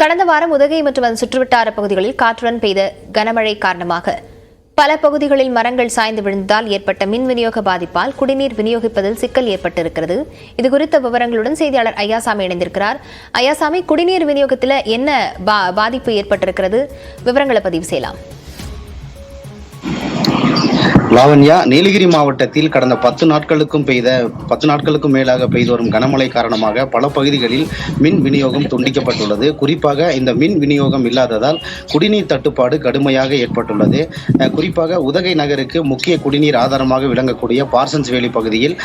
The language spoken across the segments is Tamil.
கடந்த வாரம் உதகை மற்றும் அதன் சுற்றுவட்டார பகுதிகளில் காற்றுடன் பெய்த கனமழை காரணமாக பல பகுதிகளில் மரங்கள் சாய்ந்து விழுந்ததால் ஏற்பட்ட மின் விநியோக பாதிப்பால் குடிநீர் விநியோகிப்பதில் சிக்கல் ஏற்பட்டிருக்கிறது. இது குறித்த விவரங்களுடன் செய்தியாளர் ஐயாசாமி இணைந்திருக்கிறார். ஐயாசாமி குடிநீர் விநியோகத்தில் என்ன பா பாதிப்பு ஏற்பட்டிருக்கிறது? விவரங்களை பதிவு செய்யலாம். லாவண்யா நீலகிரி மாவட்டத்தில் கடந்த பத்து நாட்களுக்கும் பெய்த பத்து நாட்களுக்கும் மேலாக பெய்து வரும் கனமழை காரணமாக பல பகுதிகளில் மின் விநியோகம் துண்டிக்கப்பட்டுள்ளது. குறிப்பாக இந்த மின் விநியோகம் இல்லாததால் குடிநீர் தட்டுப்பாடு கடுமையாக ஏற்பட்டுள்ளது. குறிப்பாக உதகை நகருக்கு முக்கிய குடிநீர் ஆதாரமாக விளங்கக்கூடிய பார்சன்ஸ் வேலி பகுதியில்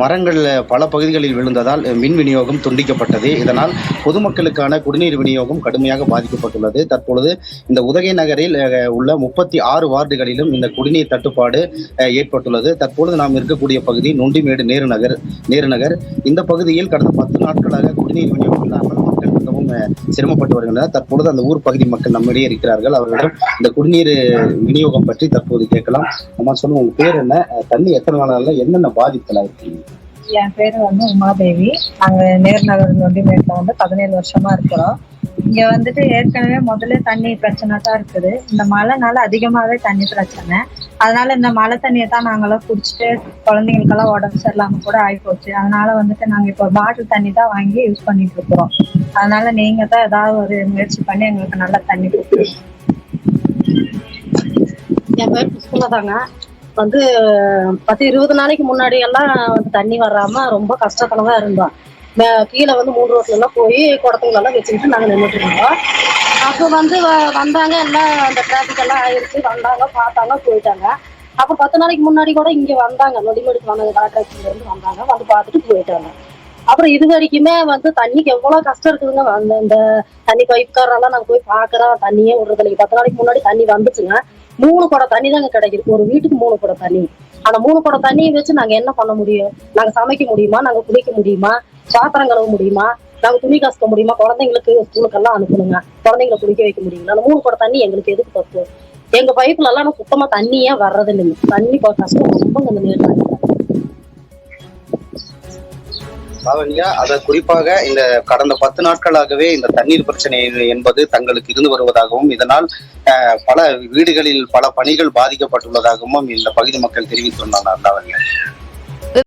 மரங்கள் பல பகுதிகளில் விழுந்ததால் மின் விநியோகம் துண்டிக்கப்பட்டது. இதனால் பொதுமக்களுக்கான குடிநீர் விநியோகம் கடுமையாக பாதிக்கப்பட்டுள்ளது. தற்பொழுது இந்த உதகை நகரில் உள்ள முப்பத்தி ஆறு வார்டுகளிலும் இந்த குடிநீர் தட்டுப்பாடு ஏற்பட்டுள்ளது. தற்பொழுது நாம் இருக்கக்கூடிய பகுதி நொண்டிமேடு நேரு நகர் நேரு நகர். இந்த பகுதியில் கடந்த பத்து நாட்களாக குடிநீர் விநியோகம் இல்லாமல் மக்கள் மிகவும் சிரமப்பட்டு வருகின்றனர். தற்பொழுது அந்த ஊர் பகுதி மக்கள் நம்மிடையே இருக்கிறார்கள். அவர்களிடம் இந்த குடிநீர் விநியோகம் பற்றி தற்போது கேட்கலாம். நம்ம சொல்லுங்க உங்க பேர் என்ன? தண்ணி எத்தனை நாளால என்னென்ன பாதிப்புல இருக்கீங்க என் பேர் வந்து உமாதேவி. நாங்க நேர்நகர் நொண்டிமேட்ல வந்து பதினேழு வருஷமா இருக்கிறோம். இங்க வந்துட்டு ஏற்கனவே முதல்ல தண்ணி பிரச்சனை தான் இருக்குது. இந்த மழைனால அதிகமாவே தண்ணி பிரச்சனை. அதனால இந்த மழை தண்ணியை தான் நாங்கெல்லாம் குடிச்சிட்டு குழந்தைங்களுக்கெல்லாம் உடம்பு சரியில்லாம கூட ஆகிப்போச்சு அதனால வந்துட்டு நாங்க இப்போ பாட்டில் தண்ணி தான் வாங்கி யூஸ் பண்ணிட்டு இருக்கிறோம். அதனால நீங்க தான் ஏதாவது ஒரு முயற்சி பண்ணி எங்களுக்கு நல்ல தண்ணி கொடுக்கணும் என் பேர் புஷ்பலா தாங்க. வந்து பத்து இருபது நாளைக்கு முன்னாடி எல்லாம் வந்து தண்ணி வராம ரொம்ப கஷ்டத்துல தான் இருந்தோம் கீழே வந்து மூணு ரோட்ல எல்லாம் போய் குடத்துங்கள எல்லாம் வச்சுக்கிட்டு நாங்க நின்றுட்டு இருந்தோம். அப்போ வந்து வ- வந்தாங்க எல்லாம் அந்த டிராபிக் எல்லாம் ஆயிருச்சு வந்தாங்க பார்த்தாங்க போயிட்டாங்க. அப்போ பத்து நாளைக்கு முன்னாடி கூட இங்க வந்தாங்க நொடிமேடுக்கு வந்தாங்க கலெக்டர்ல இருந்து வந்தாங்க வந்து பார்த்துட்டு போயிட்டாங்க. அப்புறம் இது வரைக்குமே வந்து தண்ணிக்கு எவ்வளவு கஷ்டம் இருக்குதுங்க அந்த இந்த தண்ணி பைப்காரெல்லாம் நாங்க போய் பாக்குறோம் தண்ணியே விடுறது இல்லை பத்து நாளைக்கு முன்னாடி தண்ணி வந்துச்சுங்க மூணு குடம் தண்ணி தாங்க கிடைக்குது. ஒரு வீட்டுக்கு மூணு குடம் தண்ணி. அந்த மூணு குடம் தண்ணியை வச்சு நாங்க என்ன பண்ண முடியும்? நாங்க சமைக்க முடியுமா? நாங்க குடிக்க முடியுமா? பாத்திரம் கழுவ முடியுமா? நாங்க துணி கசக்க முடியுமா? குழந்தைங்களுக்கு ஸ்கூலுக்கெல்லாம் அனுப்பணுங்க. குழந்தைங்களை குடிக்க வைக்க முடியுங்களா? அந்த மூணு குடம் தண்ணி எங்களுக்கு எதுக்கு பத்தும் எங்க பைப்புல எல்லாம் சுத்தமா தண்ணியே வர்றது இல்லைங்க? தண்ணி கஷ்டம். ரொம்ப அந்த நேரம் அத குறிப்பாக இந்த கடந்த பத்து நாட்களாகவே இந்த தண்ணீர் பிரச்சனை என்பது தங்களுக்கு இருந்து வருவதாகவும் இதனால் அஹ், பல வீடுகளில் பல பணிகள் பாதிக்கப்பட்டுள்ளதாகவும் இந்த பகுதி மக்கள் தெரிவித்துள்ளனர் லாவண்யா